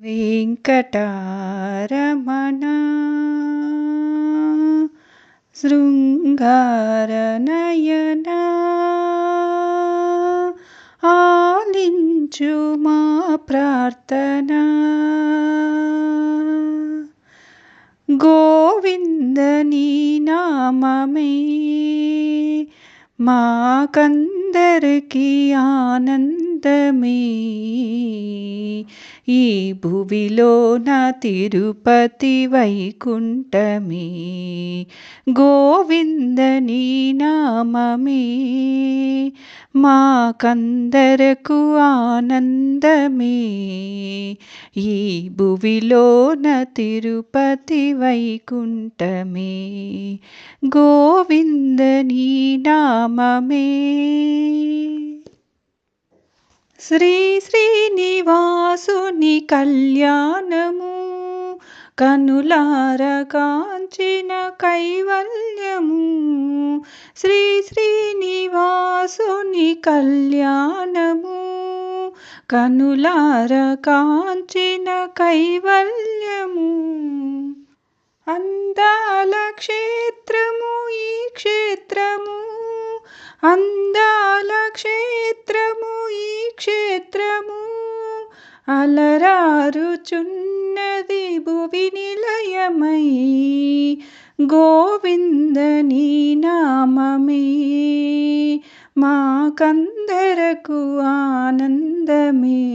వెంకటారమణ శృంగారనయన ఆలించు మా ప్రార్థన గోవిందని నామమే మాకందరికి ఆనందమే. ఈ భువిలో నా తిరుపతి వైకుంఠమే. గోవిందని నామమే. మాకందరకు ఆనందమే. ఈ భువిలోన తిరుపతి వైకుంఠమే. గోవిందని నామమే. శ్రీ శ్రీనివాసుని కళ్యాణము కనులార కాంచిన కైవల్యము. శ్రీ శ్రీనివాసుని కళ్యాణము. కనులార కాంచిన కైవల్యము. అందాల క్షేత్రము ఈ క్షేత్రము. అందాల క్షేత్రము ఈ క్షేత్రము. అలరారుచున్న నిలయమై గోవిందని నామమే. మాకందరకు ఆనందమే.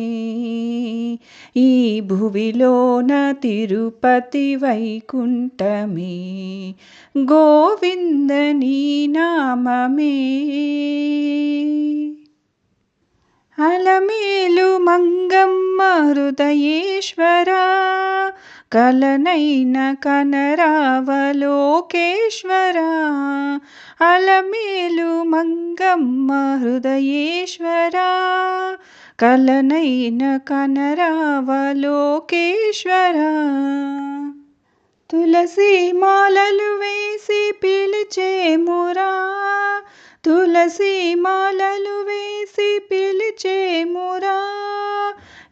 ఈ భువిలోన తిరుపతి వైకుంఠమే. గోవిందని నామమే. అలమేలు మంగమ్మ హృదయేశ్వరా. కలనైన కనరావలోకేశ్వర అలమేలు మంగమ్మ హృదయేశ్వర. కలనైన కనరావలోకేశ్వర తులసి మాలలు వేసి పిలిచేమురా తులసి మాలలు వేసి పిలిచేమురా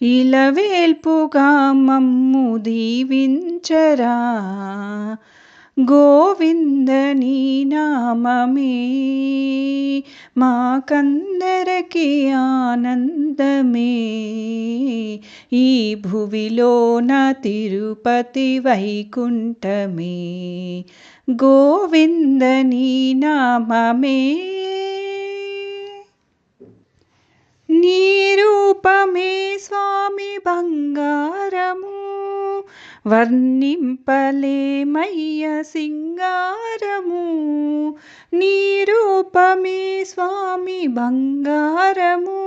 ఇలవేల్పుగా మమ్ము దీవించరా. గోవిందని నామమే. మాకందరికి ఆనందమే. ఈ భువిలోన తిరుపతి వైకుంఠమే. గోవిందని నామమే. నీరు వర్ణింపలేమయ్య సింగారము నీ రూపమే స్వామి బంగారము.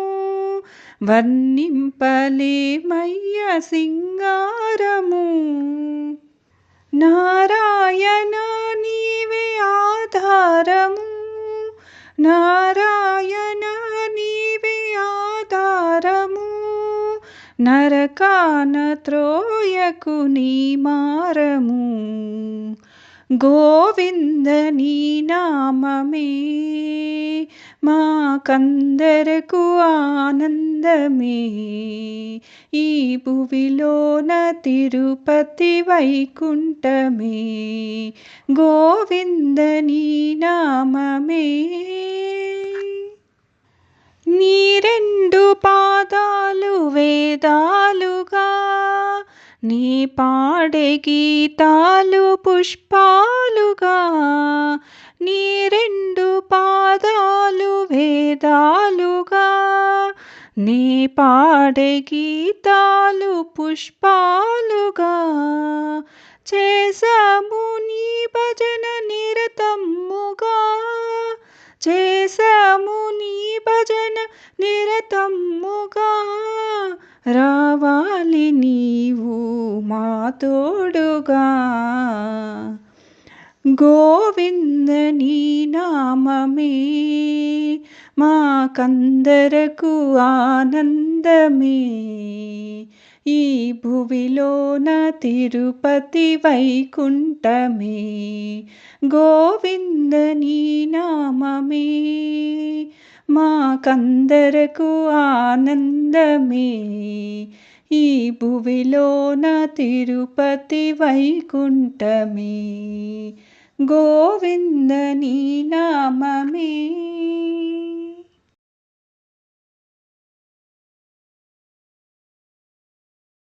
వర్ణింపలేమయ్య సింగారము నారాయణ నీవే ఆధారము. నారాయణ నరకాన త్రోయకు నీ మారము. గోవిందని నామమే. మాకందరకు ఆనందమే. ఈ భువిలోన తిరుపతి వైకుంఠమే. గోవిందని నామమే. నీ రెండు వేదాలుగా నీ పాడే గీతాలు పుష్పాలుగా నీ రెండు పాదాలు వేదాలుగా నీ పాడే గీతాలు పుష్పాలుగా చేసాము నీ భజన నిరతమ్ముగా చేసాము నీ భజన నిరతమ్ముగా. రావాలి నీవు మా తోడుగా. గోవిందని నామమే మాకందరకు ఆనందమే. ఈ భువిలోన తిరుపతి వైకుంఠమే. గోవింద నీ నామమే. మాకందరకు ఆనందమే. ఈ భువిలోన తిరుపతి వైకుంఠమే. గోవింద నీ నామమే.